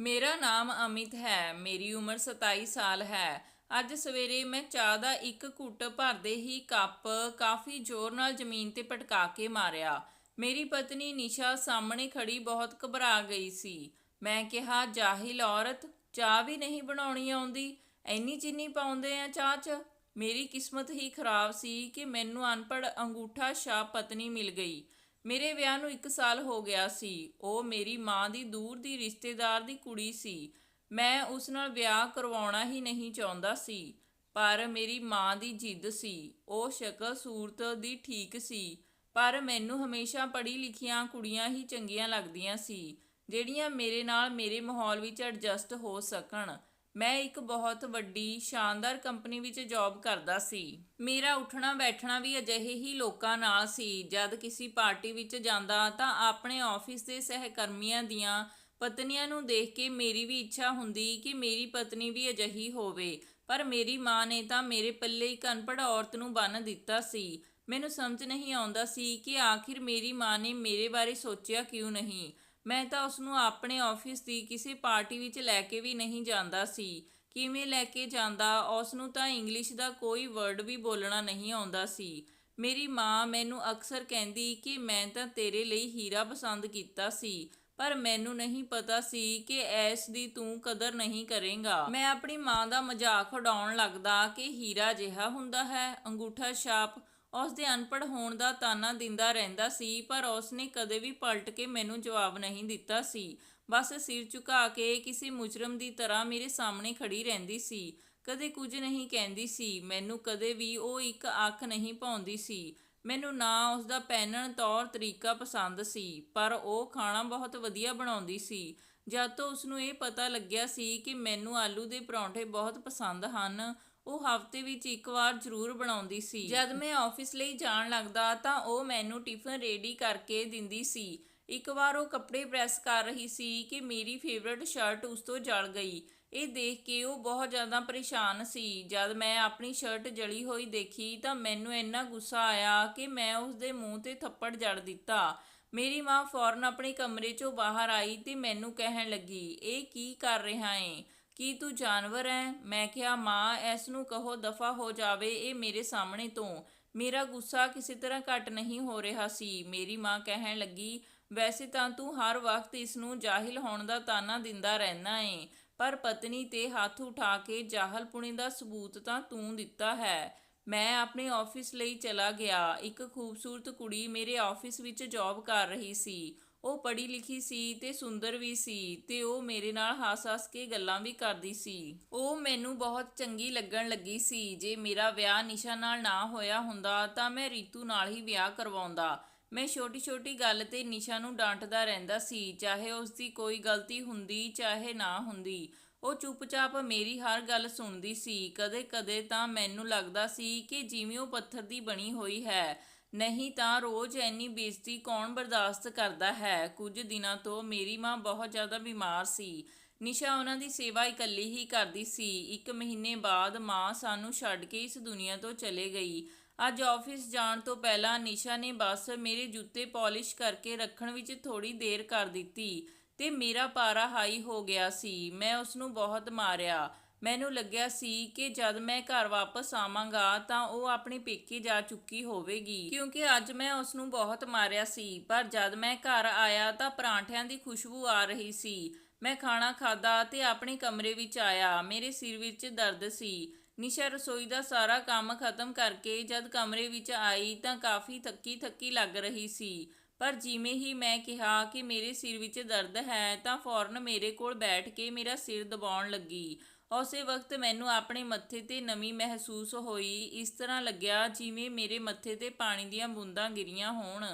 ਮੇਰਾ ਨਾਮ ਅਮਿਤ ਹੈ, ਮੇਰੀ ਉਮਰ 27 ਸਾਲ ਹੈ। ਅੱਜ ਸਵੇਰੇ ਮੈਂ ਚਾਹ ਦਾ ਇੱਕ ਘੁੱਟ ਭਰਦੇ ਹੀ ਕੱਪ ਕਾਫੀ ਜ਼ੋਰ ਨਾਲ ਜ਼ਮੀਨ ਤੇ ਪਟਕਾ ਕੇ ਮਾਰਿਆ। ਮੇਰੀ ਪਤਨੀ ਨਿਸ਼ਾ ਸਾਹਮਣੇ ਖੜੀ ਬਹੁਤ ਘਬਰਾ ਗਈ ਸੀ। ਮੈਂ ਕਿਹਾ, ਜਾਹਿਲ ਔਰਤ, ਚਾਹ ਵੀ ਨਹੀਂ ਬਣਾਉਣੀ ਆਉਂਦੀ। ਐਨੀ ਚੀਨੀ ਪਾਉਂਦੇ ਆ ਚਾਹ 'ਚ? ਮੇਰੀ ਕਿਸਮਤ ਹੀ ਖਰਾਬ ਸੀ ਕਿ ਮੈਨੂੰ ਅਨਪੜ੍ਹ ਅੰਗੂਠਾ ਸ਼ਾਹ ਪਤਨੀ ਮਿਲ ਗਈ। ਮੇਰੇ ਵਿਆਹ ਨੂੰ 1 ਸਾਲ ਹੋ ਗਿਆ ਸੀ। ਉਹ ਮੇਰੀ ਮਾਂ ਦੀ ਦੂਰ ਦੀ ਰਿਸ਼ਤੇਦਾਰ ਦੀ ਕੁੜੀ ਸੀ। ਮੈਂ ਉਸ ਨਾਲ ਵਿਆਹ ਕਰਵਾਉਣਾ ਹੀ ਨਹੀਂ ਚਾਹੁੰਦਾ ਸੀ, ਪਰ ਮੇਰੀ ਮਾਂ ਦੀ ਜਿੱਦ ਸੀ। ਉਹ ਸ਼ਕਲ ਸੂਰਤ ਦੀ ਠੀਕ ਸੀ, ਪਰ ਮੈਨੂੰ ਹਮੇਸ਼ਾ ਪੜ੍ਹੀ ਲਿਖੀਆਂ ਕੁੜੀਆਂ ਹੀ ਚੰਗੀਆਂ ਲੱਗਦੀਆਂ ਸੀ, ਜਿਹੜੀਆਂ ਮੇਰੇ ਨਾਲ ਮੇਰੇ ਮਾਹੌਲ ਵਿੱਚ ਐਡਜਸਟ ਹੋ ਸਕਣ। ਮੈਂ ਇੱਕ ਬਹੁਤ ਵੱਡੀ, ਸ਼ਾਨਦਾਰ ਕੰਪਨੀ ਵਿੱਚ ਜੌਬ ਕਰਦਾ ਸੀ। ਮੇਰਾ ਉੱਠਣਾ, ਬੈਠਣਾ ਵੀ ਅਜਿਹੇ ਹੀ ਲੋਕਾਂ ਨਾਲ ਸੀ। ਜਦ ਕਿਸੇ ਪਾਰਟੀ ਵਿੱਚ ਜਾਂਦਾ ਤਾਂ ਆਪਣੇ ਆਫਿਸ ਦੇ ਸਹਿਕਰਮੀਆਂ ਦੀਆਂ ਪਤਨੀਆਂ ਨੂੰ ਦੇਖ ਕੇ ਮੇਰੀ ਵੀ ਇੱਛਾ ਹੁੰਦੀ ਕਿ ਮੇਰੀ ਪਤਨੀ ਵੀ ਅਜਿਹੀ ਹੋਵੇ। ਪਰ ਮੇਰੀ ਮਾਂ ਨੇ ਤਾਂ ਮੇਰੇ ਪੱਲੇ ਇੱਕ ਅਨਪੜ੍ਹ ਔਰਤ ਨੂੰ ਬੰਨ੍ਹ ਦਿੱਤਾ ਸੀ। ਮੈਨੂੰ ਸਮਝ ਨਹੀਂ ਆਉਂਦਾ ਸੀ ਕਿ ਆਖਿਰ ਮੇਰੀ ਮਾਂ ਨੇ ਮੇਰੇ ਬਾਰੇ ਸੋਚਿਆ ਕਿਉਂ ਨਹੀਂ? ਮੈਂ ਤਾਂ ਉਸ ਨੂੰ ਆਪਣੇ ਆਫਿਸ ਦੀ ਕਿਸੇ ਪਾਰਟੀ ਵਿੱਚ ਲੈ ਕੇ ਵੀ ਨਹੀਂ ਜਾਂਦਾ ਸੀ। ਕਿਵੇਂ ਲੈ ਕੇ ਜਾਂਦਾ ਉਸ ਨੂੰ ਤਾਂ ਇੰਗਲਿਸ਼ ਦਾ ਕੋਈ ਵਰਡ ਵੀ ਬੋਲਣਾ ਨਹੀਂ ਆਉਂਦਾ ਸੀ। ਮੇਰੀ ਮਾਂ ਮੈਨੂੰ ਅਕਸਰ ਕਹਿੰਦੀ ਕਿ ਮੈਂ ਤਾਂ ਤੇਰੇ ਲਈ ਹੀਰਾ ਪਸੰਦ ਕੀਤਾ ਸੀ, ਪਰ ਮੈਨੂੰ ਨਹੀਂ ਪਤਾ ਸੀ ਕਿ ਐਸ ਦੀ ਤੂੰ ਕਦਰ ਨਹੀਂ ਕਰੇਂਗਾ। ਮੈਂ ਆਪਣੀ ਮਾਂ ਦਾ ਮਜ਼ਾਕ ਉਡਾਉਣ ਲੱਗਦਾ ਕਿ ਹੀਰਾ ਜਿਹਾ ਹੁੰਦਾ ਹੈ, ਅੰਗੂਠਾ ਛਾਪ ਉਸ ਦੇ ਅਨਪੜ੍ਹ ਹੋਣ ਦਾ ਤਾਨਾ ਦਿੰਦਾ ਰਹਿੰਦਾ ਸੀ, ਪਰ ਉਸ ਨੇ ਕਦੇ ਵੀ ਪਲਟ ਕੇ ਮੈਨੂੰ ਜਵਾਬ ਨਹੀਂ ਦਿੱਤਾ ਸੀ। ਬਸ ਸਿਰ ਝੁਕਾ ਕੇ ਕਿਸੇ ਮੁਜਰਮ ਦੀ ਤਰ੍ਹਾਂ ਮੇਰੇ ਸਾਹਮਣੇ ਖੜੀ ਰਹਿੰਦੀ ਸੀ। ਕਦੇ ਕੁਝ ਨਹੀਂ ਕਹਿੰਦੀ ਸੀ। ਮੈਨੂੰ ਕਦੇ ਵੀ ਉਹ ਇੱਕ ਅੱਖ ਨਹੀਂ ਪਾਉਂਦੀ ਸੀ। ਮੈਨੂੰ ਨਾ ਉਸ ਦਾ ਪਹਿਨਣ ਤੌਰ ਤਰੀਕਾ ਪਸੰਦ ਸੀ, ਪਰ ਉਹ ਖਾਣਾ ਬਹੁਤ ਵਧੀਆ ਬਣਾਉਂਦੀ ਸੀ। ਜਦ ਤੋਂ ਉਸ ਨੂੰ ਇਹ ਪਤਾ ਲੱਗਿਆ ਸੀ ਕਿ ਮੈਨੂੰ ਆਲੂ ਦੇ ਪਰੌਂਠੇ ਬਹੁਤ ਪਸੰਦ ਹਨ ਉਹ ਹਫ਼ਤੇ ਵਿੱਚ ਇੱਕ ਵਾਰ ਜ਼ਰੂਰ ਬਣਾਉਂਦੀ ਸੀ। ਜਦ ਮੈਂ ਆਫਿਸ ਲਈ ਜਾਣ ਲੱਗਦਾ ਤਾਂ ਉਹ ਮੈਨੂੰ ਟਿਫਨ ਰੈਡੀ ਕਰਕੇ ਦਿੰਦੀ ਸੀ। ਇੱਕ ਵਾਰ ਉਹ ਕੱਪੜੇ ਪ੍ਰੈਸ ਕਰ ਰਹੀ ਸੀ ਕਿ ਮੇਰੀ ਫੇਵਰਟ ਸ਼ਰਟ ਉਸ ਤੋਂ ਜਲ ਗਈ। ਇਹ ਦੇਖ ਕੇ ਉਹ ਬਹੁਤ ਜ਼ਿਆਦਾ ਪਰੇਸ਼ਾਨ ਸੀ। ਜਦ ਮੈਂ ਆਪਣੀ ਸ਼ਰਟ ਜਲੀ ਹੋਈ ਦੇਖੀ ਤਾਂ ਮੈਨੂੰ ਇੰਨਾ ਗੁੱਸਾ ਆਇਆ ਕਿ ਮੈਂ ਉਸ ਦੇ ਮੂੰਹ ਤੇ ਥੱਪੜ ਜੜ ਦਿੱਤਾ। ਮੇਰੀ ਮਾਂ ਫੌਰਨ ਆਪਣੇ ਕਮਰੇ 'ਚੋਂ ਬਾਹਰ ਆਈ ਤੇ ਮੈਨੂੰ ਕਹਿਣ ਲੱਗੀ, ਇਹ ਕੀ ਕਰ ਰਿਹਾ ਏ? ਕੀ ਤੂੰ ਜਾਨਵਰ ਹੈ ਮੈਂ ਕਿਹਾ, ਮਾਂ, ਇਸ ਨੂੰ ਕਹੋ ਦਫਾ ਹੋ ਜਾਵੇ ਇਹ ਮੇਰੇ ਸਾਹਮਣੇ ਤੋਂ। ਮੇਰਾ ਗੁੱਸਾ ਕਿਸੇ ਤਰ੍ਹਾਂ ਘਟ ਨਹੀਂ ਹੋ ਰਿਹਾ ਸੀ। ਮੇਰੀ ਮਾਂ ਕਹਿਣ ਲੱਗੀ, ਵੈਸੇ ਤਾਂ ਤੂੰ ਹਰ ਵਕਤ ਇਸ ਨੂੰ ਜਾਹਿਲ ਹੋਣ ਦਾ ਤਾਨਾ ਦਿੰਦਾ ਰਹਿਣਾ ਏ, ਪਰ ਪਤਨੀ ਤੇ ਹੱਥ ਉਠਾ ਕੇ ਜਾਹਲਪੁਣੇ ਦਾ ਸਬੂਤ ਤਾਂ ਤੂੰ ਦਿੱਤਾ ਹੈ। ਮੈਂ ਆਪਣੇ ਆਫਿਸ ਲਈ ਚਲਾ ਗਿਆ। ਇੱਕ ਖੂਬਸੂਰਤ ਕੁੜੀ ਮੇਰੇ ਆਫਿਸ ਵਿੱਚ ਜੌਬ ਕਰ ਰਹੀ ਸੀ। ਉਹ ਪੜ੍ਹੀ ਲਿਖੀ ਸੀ ਤੇ ਸੁੰਦਰ ਵੀ ਸੀ ਤੇ ਉਹ ਮੇਰੇ ਨਾਲ ਹੱਸ-ਹੱਸ ਕੇ ਗੱਲਾਂ ਵੀ ਕਰਦੀ ਸੀ। ਉਹ ਮੈਨੂੰ ਬਹੁਤ ਚੰਗੀ ਲੱਗਣ ਲੱਗੀ ਸੀ। ਜੇ ਮੇਰਾ ਵਿਆਹ ਨਿਸ਼ਾ ਨਾਲ ਨਾ ਹੋਇਆ ਹੁੰਦਾ ਤਾਂ ਮੈਂ ਰੀਤੂ ਨਾਲ ਹੀ ਵਿਆਹ ਕਰਵਾਉਂਦਾ। ਮੈਂ ਛੋਟੀ-ਛੋਟੀ ਗੱਲ ਤੇ ਨਿਸ਼ਾ ਨੂੰ ਡਾਂਟਦਾ ਰਹਿੰਦਾ ਸੀ, ਚਾਹੇ ਉਸ ਦੀ ਕੋਈ ਗਲਤੀ ਹੁੰਦੀ, ਚਾਹੇ ਨਾ ਹੁੰਦੀ। ਉਹ ਚੁੱਪਚਾਪ ਮੇਰੀ ਹਰ ਗੱਲ ਸੁਣਦੀ ਸੀ। ਕਦੇ-ਕਦੇ ਤਾਂ ਮੈਨੂੰ ਲੱਗਦਾ ਸੀ ਕਿ ਜਿਵੇਂ ਉਹ ਪੱਥਰ ਦੀ ਬਣੀ ਹੋਈ ਹੈ ਨਹੀਂ ਤਾਂ ਰੋਜ਼ ਇੰਨੀ ਬੇਇੱਜ਼ਤੀ ਕੌਣ ਬਰਦਾਸ਼ਤ ਕਰਦਾ ਹੈ? ਕੁਝ ਦਿਨਾਂ ਤੋਂ ਮੇਰੀ ਮਾਂ ਬਹੁਤ ਜ਼ਿਆਦਾ ਬਿਮਾਰ ਸੀ। ਨਿਸ਼ਾ ਉਹਨਾਂ ਦੀ ਸੇਵਾ ਇਕੱਲੀ ਹੀ ਕਰਦੀ ਸੀ। ਇੱਕ ਮਹੀਨੇ ਬਾਅਦ ਮਾਂ ਸਾਨੂੰ ਛੱਡ ਕੇ ਇਸ ਦੁਨੀਆ ਤੋਂ ਚਲੇ ਗਈ। ਅੱਜ ਆਫਿਸ ਜਾਣ ਤੋਂ ਪਹਿਲਾਂ ਨਿਸ਼ਾ ਨੇ ਬਸ ਮੇਰੇ ਜੁੱਤੇ ਪਾਲਿਸ਼ ਕਰਕੇ ਰੱਖਣ ਵਿੱਚ ਥੋੜੀ ਦੇਰ ਕਰ ਦਿੱਤੀ ਤੇ ਮੇਰਾ ਪਾਰਾ ਹਾਈ ਹੋ ਗਿਆ ਸੀ। ਮੈਂ ਉਸ ਨੂੰ ਬਹੁਤ ਮਾਰਿਆ। ਮੈਨੂੰ ਲੱਗਿਆ ਸੀ ਕਿ ਜਦ ਮੈਂ ਘਰ ਵਾਪਸ ਆਵਾਂਗਾ ਤਾਂ ਉਹ ਆਪਣੇ ਪੇਕੇ ਜਾ ਚੁੱਕੀ ਹੋਵੇਗੀ, ਕਿਉਂਕਿ ਅੱਜ ਮੈਂ ਉਸ ਨੂੰ ਬਹੁਤ ਮਾਰਿਆ ਸੀ। ਪਰ ਜਦ ਮੈਂ ਘਰ ਆਇਆ ਤਾਂ ਪਰਾਂਠਿਆਂ ਦੀ ਖੁਸ਼ਬੂ ਆ ਰਹੀ ਸੀ। ਮੈਂ ਖਾਣਾ ਖਾਦਾ ਤੇ ਆਪਣੇ ਕਮਰੇ ਵਿੱਚ ਆਇਆ। ਮੇਰੇ ਸਿਰ ਵਿੱਚ ਦਰਦ ਸੀ। ਨਿਸ਼ਾ ਰਸੋਈ ਦਾ ਸਾਰਾ ਕੰਮ ਖਤਮ ਕਰਕੇ ਜਦ ਕਮਰੇ ਵਿੱਚ ਆਈ ਤਾਂ ਕਾਫੀ ਥੱਕੀ ਥੱਕੀ ਲੱਗ ਰਹੀ ਸੀ। ਪਰ ਜਿਵੇਂ ਹੀ ਮੈਂ ਕਿਹਾ ਕਿ ਮੇਰੇ ਸਿਰ ਵਿੱਚ ਦਰਦ ਹੈ ਤਾਂ ਫੌਰਨ ਮੇਰੇ ਕੋਲ ਬੈਠ ਕੇ ਮੇਰਾ ਸਿਰ ਦਬਾਉਣ ਲੱਗੀ। ਉਸੇ ਵਕਤ ਮੈਨੂੰ ਆਪਣੇ ਮੱਥੇ ਤੇ ਨਮੀ ਮਹਿਸੂਸ ਹੋਈ। ਇਸ ਤਰ੍ਹਾਂ ਲੱਗਿਆ ਜਿਵੇਂ ਮੇਰੇ ਮੱਥੇ ਤੇ ਪਾਣੀ ਦੀਆਂ ਬੂੰਦਾਂ ਗਿਰੀਆਂ ਹੋਣ।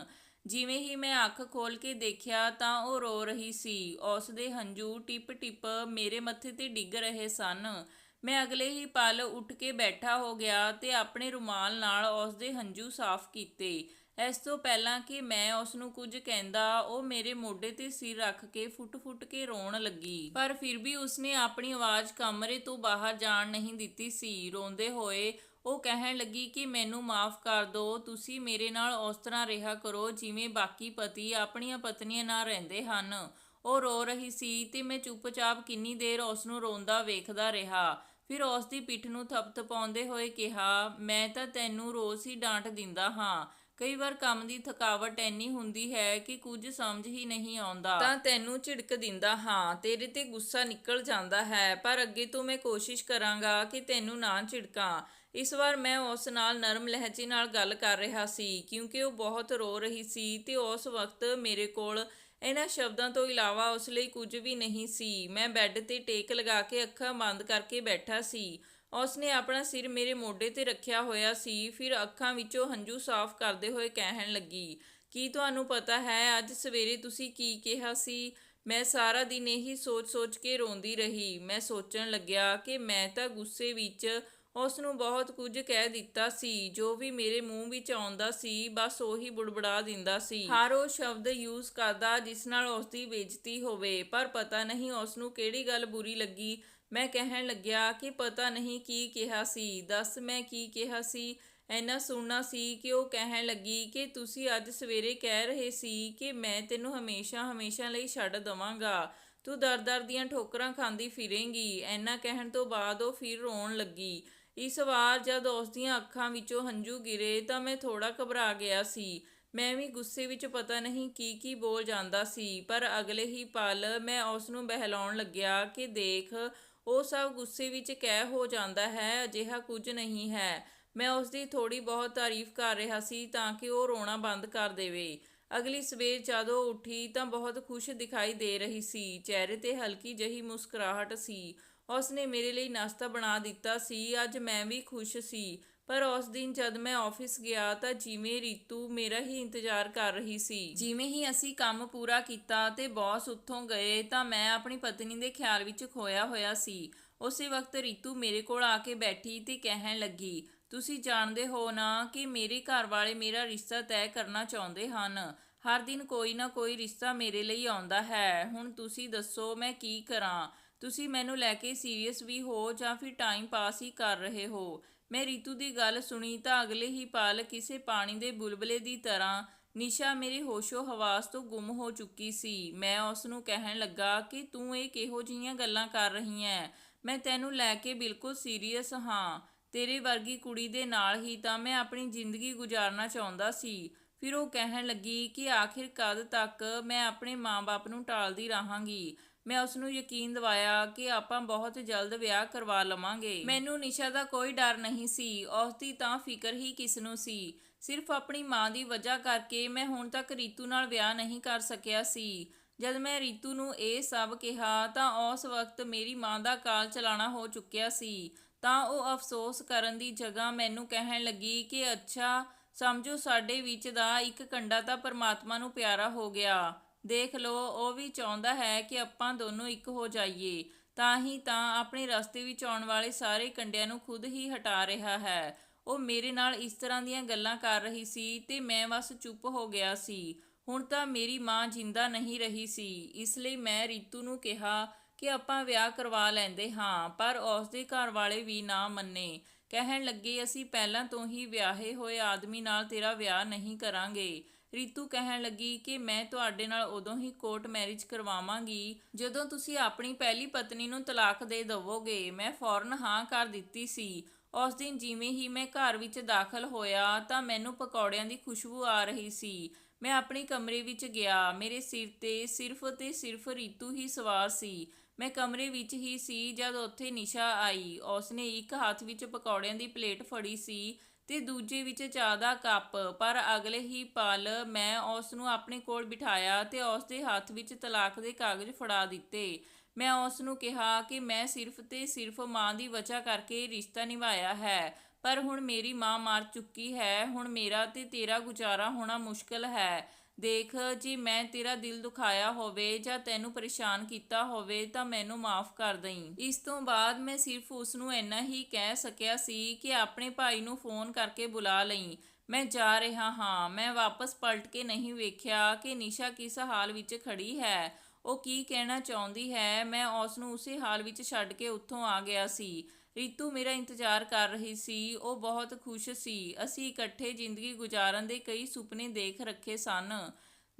ਜਿਵੇਂ ਹੀ ਮੈਂ ਅੱਖ ਖੋਲ ਕੇ ਦੇਖਿਆ ਤਾਂ ਉਹ ਰੋ ਰਹੀ ਸੀ। ਉਸ ਦੇ ਹੰਝੂ ਟਿਪ ਟਿਪ ਮੇਰੇ ਮੱਥੇ ਤੇ ਡਿੱਗ ਰਹੇ ਸਨ। ਮੈਂ ਅਗਲੇ ਹੀ ਪਲ ਉੱਠ ਕੇ ਬੈਠਾ ਹੋ ਗਿਆ ਤੇ ਆਪਣੇ ਰੁਮਾਲ ਨਾਲ ਉਸ ਦੇ ਹੰਝੂ ਸਾਫ਼ ਕੀਤੇ। ਇਸ ਤੋਂ ਪਹਿਲਾਂ ਕਿ ਮੈਂ ਉਸ ਨੂੰ ਕੁਝ ਕਹਿੰਦਾ, ਉਹ ਮੇਰੇ ਮੋਢੇ ਤੇ ਸਿਰ ਰੱਖ ਕੇ ਫੁੱਟ-ਫੁੱਟ ਕੇ ਰੋਣ ਲੱਗੀ। ਪਰ ਫਿਰ ਵੀ ਉਸਨੇ ਆਪਣੀ ਆਵਾਜ਼ ਕਮਰੇ ਤੋਂ ਬਾਹਰ ਜਾਣ ਨਹੀਂ ਦਿੱਤੀ ਸੀ। ਰੋਂਦੇ ਹੋਏ ਉਹ ਕਹਿਣ ਲੱਗੀ ਕਿ ਮੈਨੂੰ ਮਾਫ ਕਰ ਦਿਓ ਤੁਸੀਂ ਮੇਰੇ ਨਾਲ ਉਸ ਤਰ੍ਹਾਂ ਰਿਹਾ ਕਰੋ ਜਿਵੇਂ ਬਾਕੀ ਪਤੀ ਆਪਣੀਆਂ ਪਤਨੀਆਂ ਨਾਲ ਰਹਿੰਦੇ ਹਨ। ਉਹ ਰੋ ਰਹੀ ਸੀ ਤੇ ਮੈਂ ਚੁੱਪਚਾਪ ਕਿੰਨੀ ਦੇਰ ਉਸ ਨੂੰ ਰੋਂਦਾ ਵੇਖਦਾ ਰਿਹਾ। ਫਿਰ ਉਸ ਦੀ ਪਿੱਠ ਨੂੰ ਥਪਥਪਾਉਂਦੇ ਹੋਏ ਕਿਹਾ, ਮੈਂ ਤਾਂ ਤੈਨੂੰ ਰੋਜ਼ ਹੀ ਡਾਂਟ ਦਿੰਦਾ ਹਾਂ। ਕਈ ਵਾਰ ਕੰਮ ਦੀ ਥਕਾਵਟ ਇੰਨੀ ਹੁੰਦੀ ਹੈ ਕਿ ਕੁਝ ਸਮਝ ਹੀ ਨਹੀਂ ਆਉਂਦਾ। ਤਾਂ ਤੈਨੂੰ ਝਿੜਕ ਦਿੰਦਾ ਹਾਂ, ਤੇਰੇ ਤੇ ਗੁੱਸਾ ਨਿਕਲ ਜਾਂਦਾ ਹੈ, ਪਰ ਅੱਗੇ ਤੋਂ ਮੈਂ ਕੋਸ਼ਿਸ਼ ਕਰਾਂਗਾ ਕਿ ਤੈਨੂੰ ਨਾ ਝਿੜਕਾਂ। ਇਸ ਵਾਰ ਮੈਂ ਉਸ ਨਾਲ ਨਰਮ ਲਹਿਜੇ ਨਾਲ ਗੱਲ ਕਰ ਰਿਹਾ ਸੀ, ਕਿਉਂਕਿ ਉਹ ਬਹੁਤ ਰੋ ਰਹੀ ਸੀ ਤੇ ਉਸ ਵਕਤ ਮੇਰੇ ਕੋਲ ਇਹਨਾਂ ਸ਼ਬਦਾਂ ਤੋਂ ਇਲਾਵਾ ਉਸ ਲਈ ਕੁਝ ਵੀ ਨਹੀਂ ਸੀ। ਮੈਂ ਬੈੱਡ ਤੇ ਟੇਕ ਲਗਾ ਕੇ ਅੱਖਾਂ ਬੰਦ ਕਰਕੇ ਬੈਠਾ ਸੀ। ਉਸ ਨੇ ਆਪਣਾ ਸਿਰ ਮੇਰੇ ਮੋਢੇ ਤੇ ਰੱਖਿਆ ਹੋਇਆ ਸੀ। ਫਿਰ ਅੱਖਾਂ ਵਿੱਚੋਂ ਹੰਝੂ ਸਾਫ਼ ਕਰਦੇ ਹੋਏ ਕਹਿਣ ਲੱਗੀ, ਕੀ ਤੁਹਾਨੂੰ ਪਤਾ ਹੈ ਅੱਜ ਸਵੇਰੇ ਤੁਸੀਂ ਕੀ ਕਿਹਾ ਸੀ? ਮੈਂ ਸਾਰਾ ਦਿਨ ਇਹੀ ਸੋਚ-ਸੋਚ ਕੇ ਰੋਂਦੀ ਰਹੀ। ਮੈਂ ਸੋਚਣ ਲੱਗਿਆ ਕਿ ਮੈਂ ਤਾਂ ਗੁੱਸੇ ਵਿੱਚ ਉਸ ਨੂੰ ਬਹੁਤ ਕੁਝ ਕਹਿ ਦਿੱਤਾ ਸੀ, ਜੋ ਵੀ ਮੇਰੇ ਮੂੰਹ ਵਿੱਚ ਆਉਂਦਾ ਸੀ, ਬਸ ਉਹੀ ਬੁੜਬੜਾ ਦਿੰਦਾ ਸੀ। ਹਰ ਉਹ ਸ਼ਬਦ ਯੂਜ਼ ਕਰਦਾ ਜਿਸ ਨਾਲ ਉਸ ਦੀ ਬੇਇੱਜ਼ਤੀ ਹੋਵੇ, ਪਰ ਪਤਾ ਨਹੀਂ ਉਸ ਨੂੰ ਕਿਹੜੀ ਗੱਲ ਬੁਰੀ ਲੱਗੀ। ਮੈਂ ਕਹਿਣ ਲੱਗਿਆ ਕਿ ਪਤਾ ਨਹੀਂ ਕੀ ਕਿਹਾ ਸੀ। ਦੱਸ ਮੈਂ ਕੀ ਕਿਹਾ ਸੀ? ਐਨਾ ਸੁਣਨਾ ਸੀ ਕਿ ਉਹ ਕਹਿਣ ਲੱਗੀ ਕਿ ਤੁਸੀਂ ਅੱਜ ਸਵੇਰੇ ਕਹਿ ਰਹੇ ਸੀ ਕਿ ਮੈਂ ਤੈਨੂੰ ਹਮੇਸ਼ਾ ਹਮੇਸ਼ਾ ਲਈ ਛੱਡ ਦਵਾਂਗਾ। ਤੂੰ ਦਰ-ਦਰ ਦੀਆਂ ਠੋਕਰਾਂ ਖਾਂਦੀ ਫਿਰੇਂਗੀ। ਐਨਾ ਕਹਿਣ ਤੋਂ ਬਾਅਦ ਉਹ ਫਿਰ ਰੋਣ ਲੱਗੀ। ਇਸ ਵਾਰ ਜਦ ਉਸ ਦੀਆਂ ਅੱਖਾਂ ਵਿੱਚੋਂ ਹੰਝੂ ਗਿਰੇ ਤਾਂ ਮੈਂ ਥੋੜਾ ਘਬਰਾ ਗਿਆ ਸੀ। ਮੈਂ ਵੀ ਗੁੱਸੇ ਵਿੱਚ ਪਤਾ ਨਹੀਂ ਕੀ ਕੀ ਬੋਲ ਜਾਂਦਾ ਸੀ, ਪਰ ਅਗਲੇ ਹੀ ਪਲ ਮੈਂ ਉਸ ਨੂੰ ਬਹਿਲਾਉਣ ਲੱਗਿਆ ਕਿ ਦੇਖ, ਉਹ ਸਭ ਗੁੱਸੇ ਵਿੱਚ ਕਹਿ ਹੋ ਜਾਂਦਾ ਹੈ, ਅਜਿਹਾ ਕੁਝ ਨਹੀਂ ਹੈ। ਮੈਂ ਉਸ ਦੀ ਥੋੜੀ ਬਹੁਤ ਤਾਰੀਫ ਕਰ ਰਿਹਾ ਸੀ ਤਾਂ ਕਿ ਉਹ ਰੋਣਾ ਬੰਦ ਕਰ ਦੇਵੇ। ਅਗਲੀ ਸਵੇਰ ਜਦੋਂ ਉੱਠੀ ਤਾਂ ਬਹੁਤ ਖੁਸ਼ ਦਿਖਾਈ ਦੇ ਰਹੀ ਸੀ। ਚਿਹਰੇ ਤੇ ਹਲਕੀ ਜਹੀ ਮੁਸਕਰਾਹਟ ਸੀ। ਉਸ ਨੇ ਮੇਰੇ ਲਈ ਨਾਸ਼ਤਾ ਬਣਾ ਦਿੱਤਾ ਸੀ, ਅੱਜ ਮੈਂ ਵੀ ਖੁਸ਼ ਸੀ। ਪਰ ਉਸ ਦਿਨ ਜਦ ਮੈਂ ਆਫਿਸ ਗਿਆ ਤਾਂ ਜਿਵੇਂ ਰੀਤੂ ਮੇਰਾ ਹੀ ਇੰਤਜ਼ਾਰ ਕਰ ਰਹੀ ਸੀ। ਜਿਵੇਂ ਹੀ ਅਸੀਂ ਕੰਮ ਪੂਰਾ ਕੀਤਾ ਤੇ ਬੌਸ ਉੱਥੋਂ ਗਏ ਤਾਂ ਮੈਂ ਆਪਣੀ ਪਤਨੀ ਦੇ ਖਿਆਲ ਵਿੱਚ ਖੋਇਆ ਹੋਇਆ ਸੀ। ਉਸੇ ਵਕਤ ਰੀਤੂ ਮੇਰੇ ਕੋਲ ਆ ਕੇ ਬੈਠੀ ਤੇ ਕਹਿਣ ਲੱਗੀ, ਤੁਸੀਂ ਜਾਣਦੇ ਹੋ ਨਾ ਕਿ ਮੇਰੇ ਘਰ ਵਾਲੇ ਮੇਰਾ ਰਿਸ਼ਤਾ ਤੈਅ ਕਰਨਾ ਚਾਹੁੰਦੇ ਹਨ। ਹਰ ਦਿਨ ਕੋਈ ਨਾ ਕੋਈ ਰਿਸ਼ਤਾ ਮੇਰੇ ਲਈ ਆਉਂਦਾ ਹੈ। ਹੁਣ ਤੁਸੀਂ ਦੱਸੋ ਮੈਂ ਕੀ ਕਰਾਂ? ਤੁਸੀਂ ਮੈਨੂੰ ਲੈ ਕੇ ਸੀਰੀਅਸ ਵੀ ਹੋ ਜਾਂ ਫਿਰ ਟਾਈਮ ਪਾਸ ਹੀ ਕਰ ਰਹੇ ਹੋ? ਮੈਂ ਰੀਤੂ ਦੀ ਗੱਲ ਸੁਣੀ ਤਾਂ ਅਗਲੇ ਹੀ ਪਲ ਕਿਸੇ ਪਾਣੀ ਦੇ ਬੁਲਬਲੇ ਦੀ ਤਰ੍ਹਾਂ ਨਿਸ਼ਾ ਮੇਰੇ ਹੋਸ਼ੋ ਹਵਾਸ ਤੋਂ ਗੁੰਮ ਹੋ ਚੁੱਕੀ ਸੀ। ਮੈਂ ਉਸ ਨੂੰ ਕਹਿਣ ਲੱਗਾ ਕਿ ਤੂੰ ਇਹ ਕਿਹੋ ਜਿਹੀਆਂ ਗੱਲਾਂ ਕਰ ਰਹੀ ਹੈ ਮੈਂ ਤੈਨੂੰ ਲੈ ਕੇ ਬਿਲਕੁਲ ਸੀਰੀਅਸ ਹਾਂ। ਤੇਰੇ ਵਰਗੀ ਕੁੜੀ ਦੇ ਨਾਲ ਹੀ ਤਾਂ ਮੈਂ ਆਪਣੀ ਜ਼ਿੰਦਗੀ ਗੁਜ਼ਾਰਨਾ ਚਾਹੁੰਦਾ ਸੀ। ਫਿਰ ਉਹ ਕਹਿਣ ਲੱਗੀ ਕਿ ਆਖਿਰ ਕਦ ਤੱਕ ਮੈਂ ਆਪਣੇ ਮਾਂ-ਬਾਪ ਨੂੰ ਟਾਲਦੀ ਰਹਾਂਗੀ? ਮੈਂ ਉਸ ਨੂੰ ਯਕੀਨ ਦਿਵਾਇਆ ਕਿ ਆਪਾਂ ਬਹੁਤ ਜਲਦ ਵਿਆਹ ਕਰਵਾ ਲਵਾਂਗੇ। ਮੈਨੂੰ ਨਿਸ਼ਾ ਦਾ ਕੋਈ ਡਰ ਨਹੀਂ ਸੀ। ਉਸ ਦੀ ਤਾਂ ਫਿਕਰ ਹੀ ਕਿਸ ਨੂੰ ਸੀ? ਸਿਰਫ ਆਪਣੀ ਮਾਂ ਦੀ ਵਜ੍ਹਾ ਕਰਕੇ ਮੈਂ ਹੁਣ ਤੱਕ ਰੀਤੂ ਨਾਲ ਵਿਆਹ ਨਹੀਂ ਕਰ ਸਕਿਆ ਸੀ। ਜਦ ਮੈਂ ਰੀਤੂ ਨੂੰ ਇਹ ਸਭ ਕਿਹਾ, ਤਾਂ ਉਸ ਵਕਤ ਮੇਰੀ ਮਾਂ ਦਾ ਕਾਲ ਚਲਾਣਾ ਹੋ ਚੁੱਕਿਆ ਸੀ। ਤਾਂ ਉਹ ਅਫਸੋਸ ਕਰਨ ਦੀ ਜਗ੍ਹਾ ਮੈਨੂੰ ਕਹਿਣ ਲੱਗੀ ਕਿ, ਅੱਛਾ, ਸਮਝੋ ਸਾਡੇ ਵਿੱਚ ਦਾ ਇੱਕ ਕੰਡਾ ਤਾਂ ਪਰਮਾਤਮਾ ਨੂੰ ਪਿਆਰਾ ਹੋ ਗਿਆ। ਦੇਖ ਲਓ, ਉਹ ਵੀ ਚਾਹੁੰਦਾ ਹੈ ਕਿ ਆਪਾਂ ਦੋਨੋਂ ਇੱਕ ਹੋ ਜਾਈਏ। ਤਾਂ ਹੀ ਤਾਂ ਆਪਣੇ ਰਸਤੇ ਵਿੱਚ ਆਉਣ ਵਾਲੇ ਸਾਰੇ ਕੰਡਿਆਂ ਨੂੰ ਖੁਦ ਹੀ ਹਟਾ ਰਿਹਾ ਹੈ। ਉਹ ਮੇਰੇ ਨਾਲ ਇਸ ਤਰ੍ਹਾਂ ਦੀਆਂ ਗੱਲਾਂ ਕਰ ਰਹੀ ਸੀ ਤੇ ਮੈਂ ਬਸ ਚੁੱਪ ਹੋ ਗਿਆ ਸੀ। ਹੁਣ ਤਾਂ ਮੇਰੀ ਮਾਂ ਜਿੰਦਾ ਨਹੀਂ ਰਹੀ ਸੀ। ਇਸ ਲਈ ਮੈਂ ਰੀਤੂ ਨੂੰ ਕਿਹਾ ਕਿ ਆਪਾਂ ਵਿਆਹ ਕਰਵਾ ਲੈਂਦੇ ਹਾਂ, ਪਰ ਉਸ ਦੇ ਘਰ ਵਾਲੇ ਵੀ ਨਾ ਮੰਨੇ। ਕਹਿਣ ਲੱਗੇ, ਅਸੀਂ ਪਹਿਲਾਂ ਤੋਂ ਹੀ ਵਿਆਹੇ ਹੋਏ ਆਦਮੀ ਨਾਲ ਤੇਰਾ ਵਿਆਹ ਨਹੀਂ ਕਰਾਂਗੇ। ਰਿਤੂ ਕਹਿਣ ਲੱਗੀ ਕਿ ਮੈਂ ਤੁਹਾਡੇ ਨਾਲ ਉਦੋਂ ਹੀ ਕੋਰਟ ਮੈਰਿਜ ਕਰਵਾਵਾਂਗੀ, ਜਦੋਂ ਤੁਸੀਂ ਆਪਣੀ ਪਹਿਲੀ ਪਤਨੀ ਨੂੰ ਤਲਾਕ ਦੇ ਦਵੋਗੇ। ਮੈਂ ਫੌਰਨ ਹਾਂ ਕਰ ਦਿੱਤੀ ਸੀ। ਉਸ ਦਿਨ ਜਿਵੇਂ ਹੀ ਮੈਂ ਘਰ ਵਿੱਚ ਦਾਖਲ ਹੋਇਆ ਤਾਂ ਮੈਨੂੰ ਪਕੌੜਿਆਂ ਦੀ ਖੁਸ਼ਬੂ ਆ ਰਹੀ ਸੀ। ਮੈਂ ਆਪਣੇ ਕਮਰੇ ਵਿੱਚ ਗਿਆ। ਮੇਰੇ ਸਿਰ ਤੇ ਸਿਰਫ ਤੇ ਸਿਰਫ ਰੀਤੂ ਹੀ ਸਵਾਰ ਸੀ। ਮੈਂ ਕਮਰੇ ਵਿੱਚ ਹੀ ਸੀ ਜਦ ਉੱਥੇ ਨਿਸ਼ਾ ਆਈ। ਉਸਨੇ ਇੱਕ ਹੱਥ ਵਿੱਚ ਪਕੌੜਿਆਂ ਦੀ ਪਲੇਟ ਫੜੀ ਸੀ। ਤੇ ਦੂਜੇ ਵਿੱਚ ਚਾਹ ਦਾ ਕੱਪ। ਪਰ ਅਗਲੇ ਹੀ ਪਲ ਮੈਂ ਉਸ ਨੂੰ ਆਪਣੇ ਕੋਲ ਬਿਠਾਇਆ ਤੇ ਉਸ ਦੇ ਹੱਥ ਵਿੱਚ ਤਲਾਕ ਦੇ ਕਾਗਜ਼ ਫੜਾ ਦਿੱਤੇ। ਮੈਂ ਉਸ ਨੂੰ ਕਿਹਾ ਕਿ ਮੈਂ ਸਿਰਫ ਤੇ ਸਿਰਫ ਮਾਂ ਦੀ ਵਜ੍ਹਾ ਕਰਕੇ ਰਿਸ਼ਤਾ ਨਿਭਾਇਆ ਹੈ, ਪਰ ਹੁਣ ਮੇਰੀ ਮਾਂ ਮਰ ਚੁੱਕੀ ਹੈ, ਹੁਣ ਮੇਰਾ ਤੇ ਤੇਰਾ ਗੁਜ਼ਾਰਾ ਹੋਣਾ ਮੁਸ਼ਕਲ ਹੈ। ਦੇਖ ਜੀ ਮੈਂ ਤੇਰਾ ਦਿਲ ਦੁਖਾਇਆ ਹੋਵੇ ਜਾਂ ਤੈਨੂੰ ਪਰੇਸ਼ਾਨ ਕੀਤਾ ਹੋਵੇ ਤਾਂ ਮੈਨੂੰ ਮਾਫ ਕਰ ਦੇਈਂ। ਇਸ ਤੋਂ ਬਾਅਦ ਮੈਂ ਸਿਰਫ ਉਸ ਨੂੰ ਇੰਨਾ ਹੀ ਕਹਿ ਸਕਿਆ ਸੀ ਕਿ ਆਪਣੇ ਭਾਈ ਨੂੰ ਫੋਨ ਕਰਕੇ ਬੁਲਾ ਲਈ। ਮੈਂ ਜਾ ਰਿਹਾ ਹਾਂ। ਮੈਂ ਵਾਪਸ ਪਲਟ ਕੇ ਨਹੀਂ ਵੇਖਿਆ ਕਿ ਨਿਸ਼ਾ ਕਿਸ ਹਾਲ ਵਿੱਚ ਖੜੀ ਹੈ। ਉਹ ਕੀ ਕਹਿਣਾ ਚਾਹੁੰਦੀ ਹੈ? ਮੈਂ ਉਸ ਨੂੰ ਉਸੇ ਹਾਲ ਵਿੱਚ ਛੱਡ ਕੇ ਉੱਥੋਂ ਆ ਗਿਆ ਸੀ। ਰਿਤੂ ਮੇਰਾ ਇੰਤਜ਼ਾਰ ਕਰ ਰਹੀ ਸੀ, ਉਹ ਬਹੁਤ ਖੁਸ਼ ਸੀ। ਅਸੀਂ ਇਕੱਠੇ ਜ਼ਿੰਦਗੀ ਗੁਜ਼ਾਰਨ ਦੇ ਕਈ ਸੁਪਨੇ ਦੇਖ ਰੱਖੇ ਸਨ।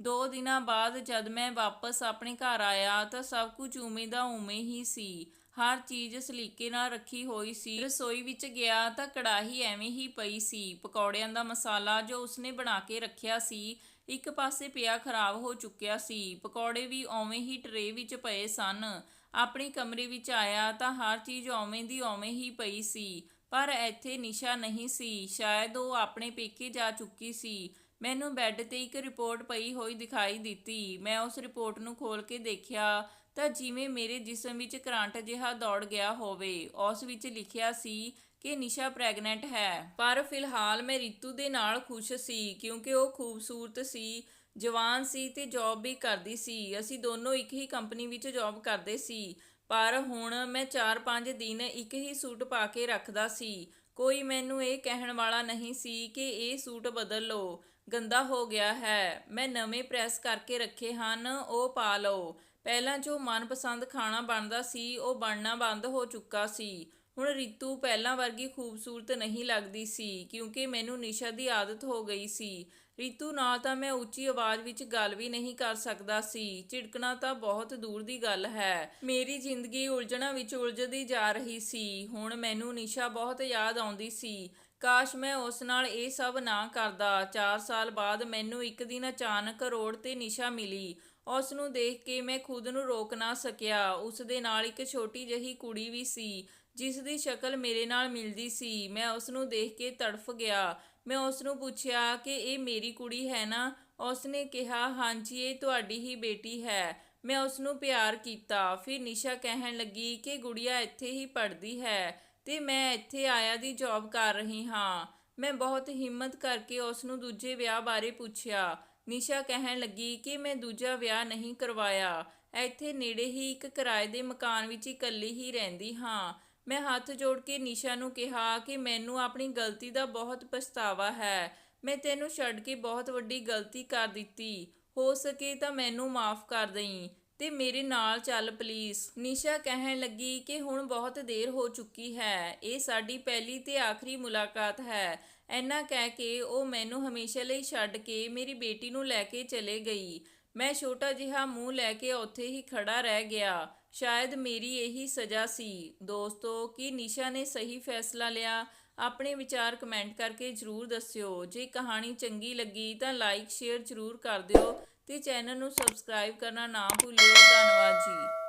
ਦੋ ਦਿਨਾਂ ਬਾਅਦ ਜਦ ਮੈਂ ਵਾਪਸ ਆਪਣੇ ਘਰ ਆਇਆ ਤਾਂ ਸਭ ਕੁਝ ਉਵੇਂ ਦਾ ਉਵੇਂ ਹੀ ਸੀ। ਹਰ ਚੀਜ਼ ਸਲੀਕੇ ਨਾਲ ਰੱਖੀ ਹੋਈ ਸੀ। ਰਸੋਈ ਵਿੱਚ ਗਿਆ ਤਾਂ ਕੜਾਹੀ ਐਵੇਂ ਹੀ ਪਈ ਸੀ। ਪਕੌੜਿਆਂ ਦਾ ਮਸਾਲਾ ਜੋ ਉਸਨੇ ਬਣਾ ਕੇ ਰੱਖਿਆ ਸੀ, ਇੱਕ ਪਾਸੇ ਪਿਆ ਖਰਾਬ ਹੋ ਚੁੱਕਿਆ ਸੀ। ਪਕੌੜੇ ਵੀ ਓਵੇਂ ਹੀ ਟਰੇ ਵਿੱਚ ਪਏ ਸਨ। ਆਪਣੀ ਕਮਰੇ ਵਿੱਚ ਆਇਆ ਤਾਂ ਹਰ ਚੀਜ਼ ਓਵੇਂ ਦੀ ਓਵੇਂ ਹੀ ਪਈ ਸੀ, ਪਰ ਇੱਥੇ ਨਿਸ਼ਾ ਨਹੀਂ ਸੀ। ਸ਼ਾਇਦ ਉਹ ਆਪਣੇ ਪੇਕੇ ਜਾ ਚੁੱਕੀ ਸੀ। ਮੈਨੂੰ ਬੈੱਡ ਤੇ ਇੱਕ ਰਿਪੋਰਟ ਪਈ ਹੋਈ ਦਿਖਾਈ ਦਿੱਤੀ। ਮੈਂ ਉਸ ਰਿਪੋਰਟ ਨੂੰ ਖੋਲ ਕੇ ਦੇਖਿਆ ਤਾਂ ਜਿਵੇਂ ਮੇਰੇ ਜਿਸਮ ਵਿੱਚ ਕਰੰਟ ਜਿਹਾ ਦੌੜ ਗਿਆ ਹੋਵੇ, ਉਸ ਵਿੱਚ ਲਿਖਿਆ ਸੀ ਕਿ ਨਿਸ਼ਾ ਪ੍ਰੈਗਨੈਂਟ ਹੈ। ਪਰ ਫਿਲਹਾਲ ਮੈਂ ਰਿਤੂ ਦੇ ਨਾਲ ਖੁਸ਼ ਸੀ ਕਿਉਂਕਿ ਉਹ ਖੂਬਸੂਰਤ ਸੀ। ਜਵਾਨ ਸੀ ਤੇ ਜੌਬ ਵੀ ਕਰਦੀ ਸੀ। ਅਸੀਂ ਦੋਨੋਂ ਇੱਕ ਹੀ ਕੰਪਨੀ ਵਿੱਚ ਜੌਬ ਕਰਦੇ ਸੀ। ਪਰ ਹੁਣ ਮੈਂ 4-5 ਦਿਨ ਇੱਕ ਹੀ ਸੂਟ ਪਾ ਕੇ ਰੱਖਦਾ ਸੀ। ਕੋਈ ਮੈਨੂੰ ਇਹ ਕਹਿਣ ਵਾਲਾ ਨਹੀਂ ਸੀ ਕਿ ਇਹ ਸੂਟ ਬਦਲ ਲਓ। ਗੰਦਾ ਹੋ ਗਿਆ ਹੈ। ਮੈਂ ਨਵੇਂ ਪ੍ਰੈਸ ਕਰਕੇ ਰੱਖੇ ਹਨ, ਉਹ ਪਾ ਲਓ। ਪਹਿਲਾਂ ਜੋ ਮਨਪਸੰਦ ਖਾਣਾ ਬਣਦਾ ਸੀ, ਉਹ ਬਣਨਾ ਬੰਦ ਹੋ ਚੁੱਕਾ ਸੀ। ਹੁਣ ਰਿਤੂ ਪਹਿਲਾਂ ਵਰਗੀ ਖੂਬਸੂਰਤ ਨਹੀਂ ਲੱਗਦੀ ਸੀ, ਕਿਉਂਕਿ ਮੈਨੂੰ ਨਿਸ਼ਾ ਦੀ ਆਦਤ ਹੋ ਗਈ ਸੀ। ਰਿਤੂ ਨਾਲ ਤਾਂ ਮੈਂ ਉੱਚੀ ਆਵਾਜ਼ ਵਿੱਚ ਗੱਲ ਵੀ ਨਹੀਂ ਕਰ ਸਕਦਾ ਸੀ। ਝਿੜਕਣਾ ਤਾਂ ਬਹੁਤ ਦੂਰ ਦੀ ਗੱਲ ਹੈ। ਮੇਰੀ ਜ਼ਿੰਦਗੀ ਉਲਝਣਾਂ ਵਿੱਚ ਉਲਝਦੀ ਜਾ ਰਹੀ ਸੀ। ਹੁਣ ਮੈਨੂੰ ਨਿਸ਼ਾ ਬਹੁਤ ਯਾਦ ਆਉਂਦੀ ਸੀ। ਕਾਸ਼ ਮੈਂ ਉਸ ਨਾਲ ਇਹ ਸਭ ਨਾ ਕਰਦਾ। 4 ਸਾਲ ਬਾਅਦ ਮੈਨੂੰ ਇੱਕ ਦਿਨ ਅਚਾਨਕ ਰੋਡ ਤੇ ਨਿਸ਼ਾ ਮਿਲੀ। ਉਸ ਨੂੰ ਦੇਖ ਕੇ ਮੈਂ ਖੁਦ ਨੂੰ ਰੋਕ ਨਾ ਸਕਿਆ। ਉਸ ਦੇ ਨਾਲ ਇੱਕ ਛੋਟੀ ਜਿਹੀ ਕੁੜੀ ਵੀ ਸੀ, ਜਿਸ ਦੀ ਸ਼ਕਲ ਮੇਰੇ ਨਾਲ ਮਿਲਦੀ ਸੀ। ਮੈਂ ਉਸ ਨੂੰ ਦੇਖ ਕੇ ਤੜਫ ਗਿਆ। ਮੈਂ ਉਸ ਨੂੰ ਪੁੱਛਿਆ ਕਿ ਇਹ ਮੇਰੀ ਕੁੜੀ ਹੈ ਨਾ? ਉਸ ਨੇ ਕਿਹਾ, ਹਾਂਜੀ, ਇਹ ਤੁਹਾਡੀ ਹੀ ਬੇਟੀ ਹੈ। ਮੈਂ ਉਸ ਨੂੰ ਪਿਆਰ ਕੀਤਾ। ਫਿਰ ਨਿਸ਼ਾ ਕਹਿਣ ਲੱਗੀ ਕਿ ਗੁੜੀਆ ਇੱਥੇ ਹੀ ਪੜ੍ਹਦੀ ਹੈ ਤੇ ਮੈਂ ਇੱਥੇ ਆਇਆ ਦੀ ਜੌਬ ਕਰ ਰਹੀ ਹਾਂ। ਮੈਂ ਬਹੁਤ ਹਿੰਮਤ ਕਰਕੇ ਉਸ ਨੂੰ ਦੂਜੇ ਵਿਆਹ ਬਾਰੇ ਪੁੱਛਿਆ। ਨਿਸ਼ਾ ਕਹਿਣ ਲੱਗੀ ਕਿ ਮੈਂ ਦੂਜਾ ਵਿਆਹ ਨਹੀਂ ਕਰਵਾਇਆ। ਇੱਥੇ ਨੇੜੇ ਹੀ ਇੱਕ ਕਿਰਾਏ ਦੇ ਮਕਾਨ ਵਿੱਚ ਇਕੱਲੀ ਹੀ ਰਹਿੰਦੀ ਹਾਂ। ਮੈਂ ਹੱਥ ਜੋੜ ਕੇ ਨਿਸ਼ਾ ਨੂੰ ਕਿਹਾ ਕਿ ਮੈਨੂੰ ਆਪਣੀ ਗਲਤੀ ਦਾ ਬਹੁਤ ਪਛਤਾਵਾ ਹੈ। ਮੈਂ ਤੈਨੂੰ ਛੱਡ ਕੇ ਬਹੁਤ ਵੱਡੀ ਗਲਤੀ ਕਰ ਦਿੱਤੀ। ਹੋ ਸਕੇ ਤਾਂ ਮੈਨੂੰ ਮਾਫ ਕਰ ਦੇਈਂ ਤੇ ਮੇਰੇ ਨਾਲ ਚੱਲ ਪਲੀਜ਼ ਨਿਸ਼ਾ ਕਹਿਣ ਲੱਗੀ ਕਿ ਹੁਣ ਬਹੁਤ ਦੇਰ ਹੋ ਚੁੱਕੀ ਹੈ। ਇਹ ਸਾਡੀ ਪਹਿਲੀ ਤੇ ਆਖਰੀ ਮੁਲਾਕਾਤ ਹੈ। ਐਨਾ ਕਹਿ ਕੇ ਉਹ ਮੈਨੂੰ ਹਮੇਸ਼ਾ ਲਈ ਛੱਡ ਕੇ ਮੇਰੀ ਬੇਟੀ ਨੂੰ ਲੈ ਕੇ ਚਲੇ ਗਈ। ਮੈਂ ਛੋਟਾ ਜਿਹਾ ਮੂੰਹ ਲੈ ਕੇ ਉੱਥੇ ਹੀ ਖੜਾ ਰਹਿ ਗਿਆ। ਸ਼ਾਇਦ ਮੇਰੀ ਇਹੀ ਸਜ਼ਾ ਸੀ। ਦੋਸਤੋ, ਕੀ ਨਿਸ਼ਾ ਨੇ ਸਹੀ ਫੈਸਲਾ ਲਿਆ? ਆਪਣੇ ਵਿਚਾਰ ਕਮੈਂਟ ਕਰਕੇ ਜਰੂਰ ਦੱਸਿਓ। ਜੇ ਕਹਾਣੀ ਚੰਗੀ ਲੱਗੀ ਤਾਂ ਲਾਈਕ, ਸ਼ੇਅਰ ਜਰੂਰ ਕਰ ਦਿਓ ਤੇ ਚੈਨਲ ਨੂੰ ਸਬਸਕ੍ਰਾਈਬ ਕਰਨਾ ਨਾ ਭੁੱਲਿਓ। ਧੰਨਵਾਦ ਜੀ।